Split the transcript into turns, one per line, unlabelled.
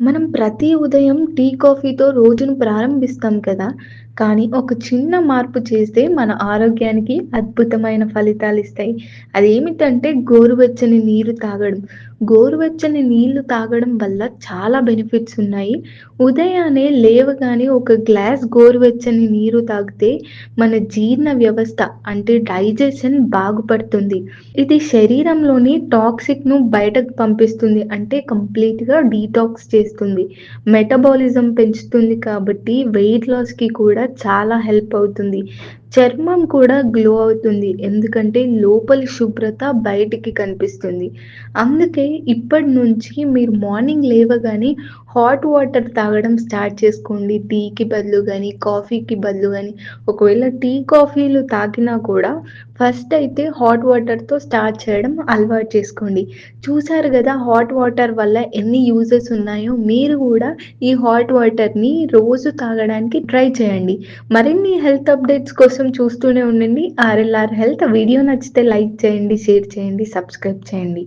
మనం ప్రతి ఉదయం టీ, కాఫీతో రోజును ప్రారంభిస్తాం కదా! కానీ ఒక చిన్న మార్పు చేస్తే మన ఆరోగ్యానికి అద్భుతమైన ఫలితాలు ఇస్తాయి అదేమిటంటే గోరువెచ్చని నీరు తాగడం. గోరువెచ్చని నీళ్ళు తాగడం వల్ల చాలా బెనిఫిట్స్ ఉన్నాయి. ఉదయాన్నే లేవగానే ఒక గ్లాస్ గోరువెచ్చని నీరు తాగితే మన జీర్ణ వ్యవస్థ అంటే డైజెషన్ బాగుపడుతుంది. ఇది శరీరంలోని టాక్సిక్‌ను బయటకు పంపిస్తుంది. అంటే కంప్లీట్‌గా డీటాక్స్ చేస్తుంది. మెటబాలిజం పెంచుతుంది కాబట్టి వెయిట్ లాస్‌కి కూడా చాలా హెల్ప్ అవుతుంది. చర్మం కూడా గ్లో అవుతుంది. ఎందుకంటే లోపలి శుభ్రత బయటికి కనిపిస్తుంది. అందుకే ఇప్పటి నుంచి మీరు మార్నింగ్ లేవగానే హాట్ వాటర్ తాగడం స్టార్ట్ చేసుకోండి. టీకి బదులు కానీ కాఫీకి బదులు కానీ ఒకవేళ టీ, కాఫీలు తాగినా కూడా ఫస్ట్ అయితే హాట్ వాటర్‌తో స్టార్ట్ చేయడం అలవాటు చేసుకోండి. చూసారు కదా హాట్ వాటర్ వల్ల ఎన్ని యూజెస్ ఉన్నాయో మీరు కూడా ఈ హాట్ వాటర్‌ని రోజు తాగడానికి ట్రై చేయండి. మరిన్ని హెల్త్ అప్డేట్స్ కోసం కోసం చూస్తూనే ఉండండి ఆర్ఎల్ఆర్ హెల్త్. వీడియో నచ్చితే లైక్ చేయండి, షేర్ చేయండి, సబ్స్క్రైబ్ చేయండి.